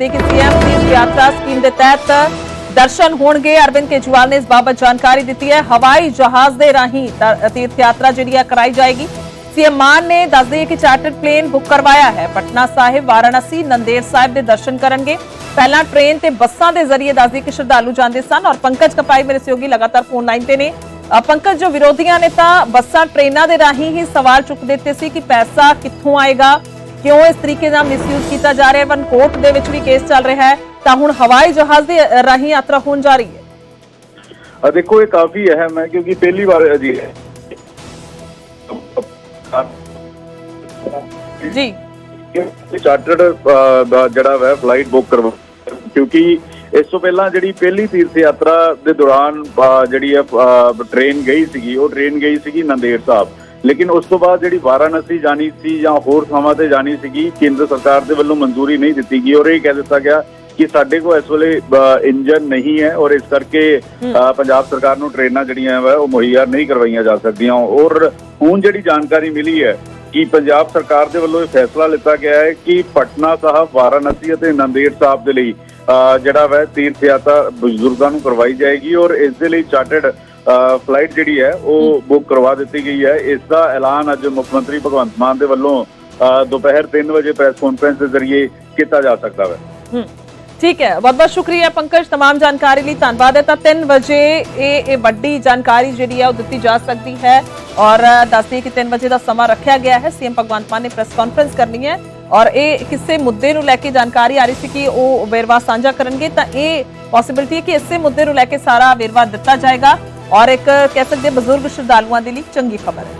ਤੇ ਕਿ ਸੀਐਮ ਦੀ ਯਾਤਰਾ ਸਕੀਮ ਦੇ ਤਹਿਤ ਦਰਸ਼ਨ ਹੋਣਗੇ ਅਰਵਿੰਦ ਕੇਜਰੀਵਾਲ ਨੇ ਇਸ ਬਾਬਤ ਜਾਣਕਾਰੀ ਦਿੱਤੀ ਹੈ ਹਵਾਈ ਜਹਾਜ਼ ਦੇ ਰਾਹੀਂ ਤ- ਤੀਰਥ ਯਾਤਰਾ ਜਿਹੜੀ ਹੈ ਕਰਾਈ ਜਾਏਗੀ ਸੀਐਮ ਮਾਨ ਨੇ ਦੱਸ ਦਈਏ ਕਿ ਚਾਰਟਰ ਪਲੇਨ ਬੁੱਕ ਕਰਵਾਇਆ ਹੈ ਪਟਨਾ ਸਾਹਿਬ ਵਾਰਾਣਸੀ ਨੰਦੇੜ ਸਾਹਿਬ ਦੇ ਦਰਸ਼ਨ ਕਰਨਗੇ ਪਹਿਲਾਂ ਟ੍ਰੇਨ ਤੇ ਬੱਸਾਂ ਦੇ ਜ਼ਰੀਏ ਦੱਸ ਦਈਏ ਕਿ ਸ਼ਰਧਾਲੂ ਜਾਂਦੇ ਸਨ ਔਰ ਪੰਕਜ ਕਪਾਈ ਮੇਰੇ ਸਹਿਯੋਗੀ ਲਗਾਤਾਰ ਫੋਨ ਲਾਈਨ ਤੇ ਨੇ ਅ, ਪੰਕਜ ਜੋ ਵਿਰੋਧੀਆਂ ਨੇ ਤਾਂ ਬੱਸਾਂ ਟ੍ਰੇਨਾਂ ਦੇ ਰਾਹੀਂ ਹੀ ਸਵਾਲ ਚੁੱਕ ਦਿੱਤੇ ਸੀ ਕਿ ਪੈਸਾ ਕਿੱਥੋਂ ਆਏਗਾ ਕਿਉਂ ਇਸ ਤਰੀਕੇ ਨਾਲ ਮਿਸਯੂਜ਼ ਕੀਤਾ ਜਾ ਰਿਹਾ? ਹੈ ਵਨ ਕੋਰਟ ਦੇ ਵਿੱਚ ਵੀ ਕੇਸ ਚੱਲ ਰਿਹਾ ਹੈ। ਤਾਂ ਹੁਣ ਹਵਾਈ ਜਹਾਜ਼ ਦੇ ਰਾਹੀਂ ਯਾਤਰਾ ਹੋਣ ਜਾ ਰਹੀ ਹੈ। ਦੇਖੋ ਇਹ ਕਾਫੀ ਅਹਿਮ ਹੈ ਕਿਉਂਕਿ ਪਹਿਲੀ ਵਾਰ ਅਜੀ ਹੈ। ਜੀ। ਚਾਰਟਰਡ ਜਿਹੜਾ ਹੈ ਫਲਾਈਟ ਬੁੱਕ ਕਰਵਾ ਕਿਉਂਕਿ ਇਸ ਤੋਂ ਪਹਿਲਾਂ ਜਿਹੜੀ ਪਹਿਲੀ ਤੀਰਥ ਯਾਤਰਾ ਦੇ ਦੌਰਾਨ ਜਿਹੜੀ ਹੈ ਟ੍ਰੇਨ ਗਈ ਸੀਗੀ ਉਹ ਟ੍ਰੇਨ ਗਈ ਸੀਗੀ ਨੰਦੇੜ ਸਾਹਿਬ। ਲੇਕਿਨ ਉਸ ਤੋਂ ਬਾਅਦ ਜਿਹੜੀ ਵਾਰਾਣਸੀ ਜਾਣੀ ਸੀ ਜਾਂ ਹੋਰ ਥਾਵਾਂ ਤੇ ਜਾਣੀ ਸੀਗੀ ਕੇਂਦਰ ਸਰਕਾਰ ਦੇ ਵੱਲੋਂ ਮਨਜ਼ੂਰੀ ਨਹੀਂ ਦਿੱਤੀ ਗਈ ਔਰ ਇਹ ਕਹਿ ਦਿੱਤਾ ਗਿਆ ਕਿ ਸਾਡੇ ਕੋਲ ਇਸ ਵੇਲੇ ਇੰਜਨ ਨਹੀਂ ਹੈ ਔਰ ਇਸ ਕਰਕੇ ਪੰਜਾਬ ਸਰਕਾਰ ਨੂੰ ਟ੍ਰੇਨਾਂ ਜਿਹੜੀਆਂ ਵਾ ਉਹ ਮੁਹੱਈਆ ਨਹੀਂ ਕਰਵਾਈਆਂ ਜਾ ਸਕਦੀਆਂ ਔਰ ਹੁਣ ਜਿਹੜੀ ਜਾਣਕਾਰੀ ਮਿਲੀ ਹੈ ਕਿ ਪੰਜਾਬ ਸਰਕਾਰ ਦੇ ਵੱਲੋਂ ਇਹ ਫੈਸਲਾ ਲਿੱਤਾ ਗਿਆ ਹੈ ਕਿ ਪਟਨਾ ਸਾਹਿਬ ਵਾਰਾਣਸੀ ਅਤੇ ਨੰਦੇੜ ਸਾਹਿਬ ਦੇ ਲਈ ਜਿਹੜਾ ਵੈ ਤੀਰਥ ਯਾਤਰਾ ਬਜ਼ੁਰਗਾਂ ਨੂੰ ਕਰਵਾਈ ਜਾਏਗੀ ਔਰ ਇਸ ਦੇ ਲਈ ਚਾਰਟਰਡ ਫਲਾਈਟ ਜਿਹੜੀ ਹੈ ਉਹ ਬੁੱਕ ਕਰਵਾ ਦਿੱਤੀ ਗਈ ਹੈ ਇਸ ਦਾ ਐਲਾਨ ਅੱਜ ਮੁੱਖ ਮੰਤਰੀ ਭਗਵੰਤ ਮਾਨ ਦੇ ਵੱਲੋਂ ਅ, ਦੁਪਹਿਰ 3 ਵਜੇ ਪ੍ਰੈਸ ਕਾਨਫਰੰਸ ਦੇ ਜ਼ਰੀਏ ਕੀਤਾ ਜਾ ਸਕਦਾ ਹੈ ਹੂੰ ਠੀਕ ਹੈ ਬਹੁਤ ਬਹੁਤ ਸ਼ੁਕਰੀਆ ਪੰਕਜ तमाम ਜਾਣਕਾਰੀ ਲਈ ਧੰਨਵਾਦ ਹੈ ਤਾਂ 3 ਵਜੇ ਇਹ ਇਹ ਵੱਡੀ ਜਾਣਕਾਰੀ ਜਿਹੜੀ ਹੈ ਉਹ ਦਿੱਤੀ ਜਾ ਸਕਦੀ ਹੈ ਔਰ ਦੱਸਦੀ ਕਿ 3 ਵਜੇ ਦਾ ਸਮਾਂ ਰੱਖਿਆ ਗਿਆ ਹੈ ਸੀਐਮ ਭਗਵੰਤ ਮਾਨ ਨੇ ਪ੍ਰੈਸ ਕਾਨਫਰੰਸ ਕਰਨੀ ਹੈ ਔਰ ਇਹ ਕਿਸੇ ਮੁੱਦੇ ਨੂੰ ਲੈ ਕੇ ਜਾਣਕਾਰੀ ਆ ਰਹੀ ਸੀ ਕਿ ਉਹ ਵੇਰਵਾ ਸਾਂਝਾ ਕਰਨਗੇ ਤਾਂ ਇਹ ਪੋਸਿਬਿਲਿਟੀ ਹੈ ਕਿ ਇਸੇ ਮੁੱਦੇ ਨੂੰ ਲੈ ਕੇ ਸਾਰਾ ਵੇਰਵਾ ਦਿੱਤਾ ਜਾਏਗਾ ਔਰ ਇੱਕ ਕਹਿ ਸਕਦੇ ਬਜ਼ੁਰਗ ਸ਼ਰਧਾਲੂਆਂ ਦੇ ਲਈ ਚੰਗੀ ਖਬਰ ਹੈ।